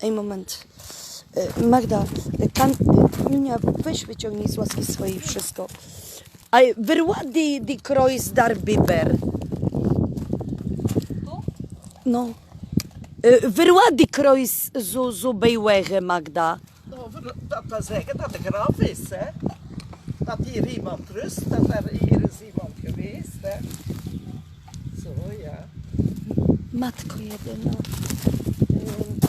Ej, moment. E, Magda, kan, Minia, weź wyciągnij z łaski swojej wszystko. Ej, wyrła di, di Kreuz dar Biber. No. E, Wyrła di Kreuz zu, zu Beiwege, Magda. Voor- dat wil zeggen dat de graf is, hè. Dat hier iemand rust, dat er hier is iemand geweest, hè. Zo, ja. Matko jedyna.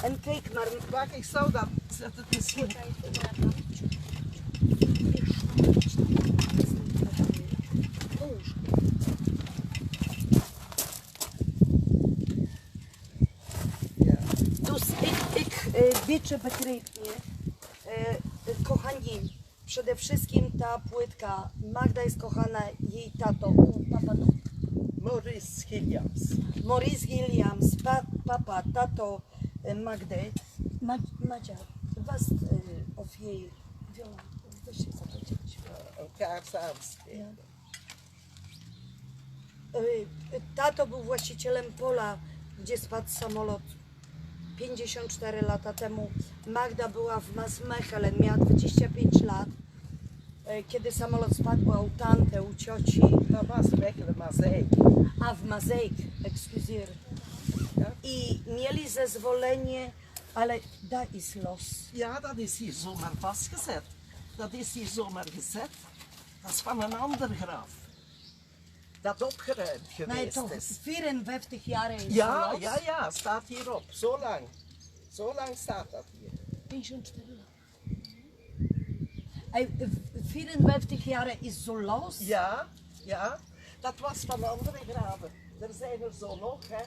En kijk maar, Wacht, ik zou dat... Zet het misschien... Dus ik, ik kochani, przede wszystkim ta płytka. Magda jest kochana jej tato. Papa, no. Maurice Gilliams. Maurice Williams, pa, papa, tato Magdy. Ma, Madzia, was e, of jej Wiola, weź się zapowiedzieć. Elkaar samensteken. E, e, Tato był właścicielem pola, gdzie spadł samolot 54 lata temu. Magda była w Masmechelen, miała 25 lat. Kiedy samolot spadł, u tante, u cioci, maar zij. a w Mazejk, excuseer. I mieli zezwolenie, ale da is los. Ja, dat is hier zomaar vastgezet. Dat is hier zomaar gezet. Dat is van een ander graf. Dat opgeruimd Nee, geweest toch, is. 54 jaar is Ja, los. ja, ja, staat hierop. Zo lang. Zo lang staat dat hier. 54 lat. Ej, w- 54 jaar is zo los. Ja, ja. Dat was van andere graven. Er zijn er zo nog, hè,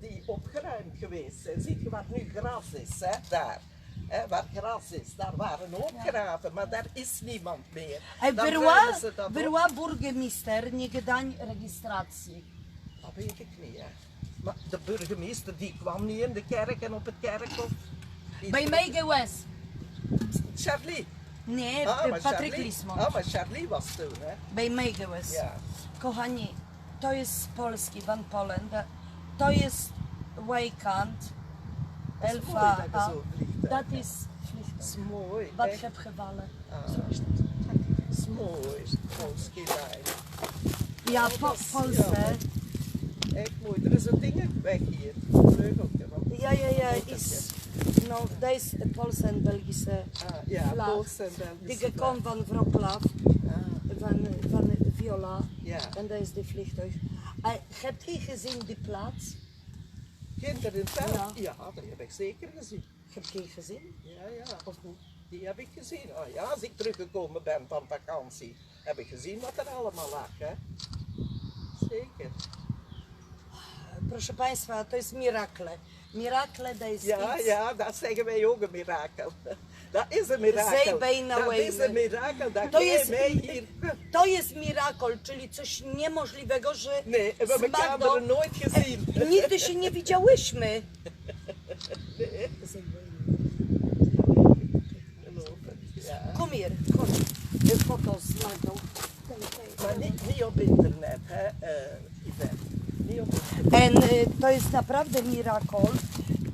die opgeruimd geweest zijn. Ziet je wat nu gras is, hè, daar. Hè, waar gras is, daar waren ook graven, maar daar is niemand meer. Dat op. wyrła burgemeester nie dań registracji. Dat weet ik niet, hè. Maar de burgemeester die kwam niet in de kerk en op het kerkhof. Bij mij geweest. Charlie. Nie, Ah, maar Patryk Charlie. Lismont. Ah, maar Charlie was toen, hè. Bij mij geweest. Ja. Kochani, to jest z Polski, Van Polen. Da- To jest Wajkant. is Elfa. mooi dat je A. zo vliegt, hè. Dat is Dat is mooi. wat echt. heb gevallen. Ah. Zo is dat. Dat is mooi. Polski lijn. Ja, po, dat is- Polsce. Echt mooi. Er is een ding weg hier. Een vleugeltje. van- Ja, ja, ja, Motortje. is, no, dat is Polsce en Belgische Ah, ja, vlag. Poolse en Die Belgische gekomen van Wroclaw, vlag. Ah, van, van Viola. ja. En dat is de vliegtuig. Hebt u gezien die plaats? Kinderen zelf? Ja. Ja. dat heb ik zeker gezien. Heb je gezien? Ja, ja. Of niet? Die heb ik gezien. Oh, ja, als ik teruggekomen ben van vakantie, heb ik gezien wat er allemaal lag. Hè? Zeker. Proszę Państwa, to jest mirakle. Mirakle dat is Ja, ja, dat zeggen wij ook een mirakel. Is is To jest, to jest mirakol, czyli coś niemożliwego, że Nee, we z hebben elkaar Magdą nooit gezien. nigdy się nie widziałyśmy. Nee. Ja. Kom hier, chodź. De Foto z Magdą. Maar niet, niet op internet, hè, Yvette. Niet op internet. En y, to jest naprawdę mirakol.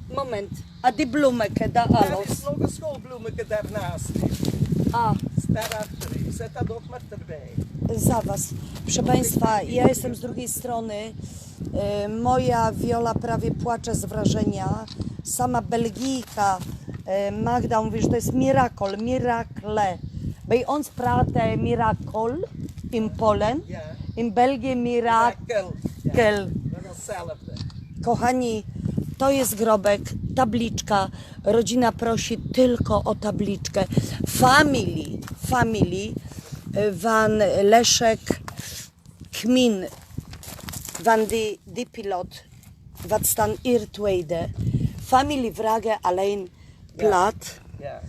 Moment, a die bloemeke, da Daar alos. is nog een schoolbloemetje daarnaast. A, Daarachter. Zet dat ook maar erbij. za was. Proszę Państwa, ja jestem z drugiej strony. E, Moja Wiola prawie płacze z wrażenia. Sama Belgijka e, Magda mówi, że to jest mirakol, mirakle. Bij ons praten mirakol in Polen, in België mirakel. Kochani, to jest grobek, tabliczka. Rodzina prosi tylko o tabliczkę. Family, family eh, van Leszek Kmin van die, die pilot wat staan hier tweede. Family vragen alleen plat Ja.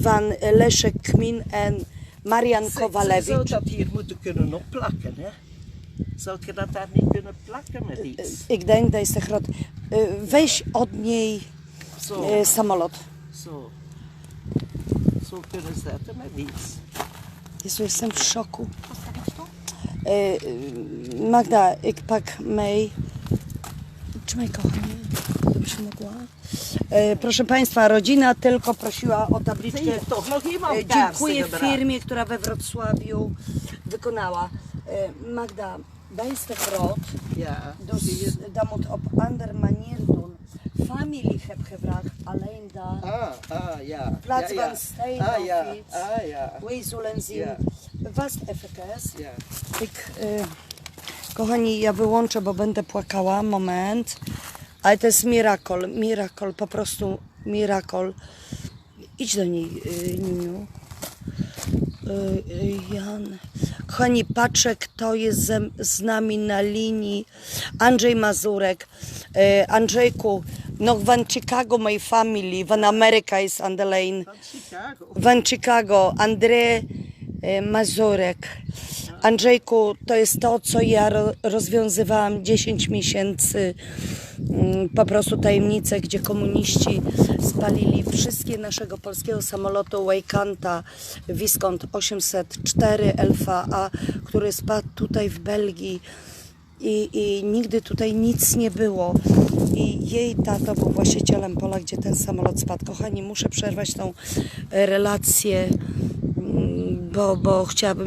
van Leszek Kmin en Marian Kowalewicz. zou dat hier moeten kunnen opplakken, hè? Zou je dat daar niet kunnen plakken met iets? Ik denk dat is te groot. Eh, Weź od niej Zo, eh, samolot. met iets. Jezu, jestem w szoku. E, e, Magda, ik pak mee. Trzymaj kochanie. mogła. E, proszę Państwa, rodzina tylko prosiła o tabliczkę. E, Dziękuję firmie, która we Wrocławiu wykonała. E, Magda, wijst groot. Ja, Dus dat moet op andere manier doen. Familie heb gevraagd, alleen daar. Ah, ah, ja. plaats ja, ja. van steen Ah, of ja. iets. Ah, ja. We zullen zien. Ja. Was even. Ja. Ik, e, kochani, ja wyłączę, bo będę płakała. Moment. Ale to jest miracle, miracle, po prostu miracle. Idź do niej, y, Niniu. Y, y, Jan. Kochani, patrzę, kto jest ze, z nami na linii. Andrzej Mazurek. Y, Andrzejku, no van Chicago my family, van America is on the lane. Van Chicago. Van Chicago, Andrzej e, Mazurek. Andrzejku, to jest to, co ja ro, rozwiązywałam 10 miesięcy. mm, Po prostu tajemnicę, gdzie komuniści spalili wszystkie naszego polskiego samolotu Wejkanta Viscount 804 LVA, który spadł tutaj w Belgii. I, I nigdy tutaj nic nie było. I jej tato był właścicielem pola, gdzie ten samolot spadł. Kochani, muszę przerwać tą relację, mm, bo, bo chciałabym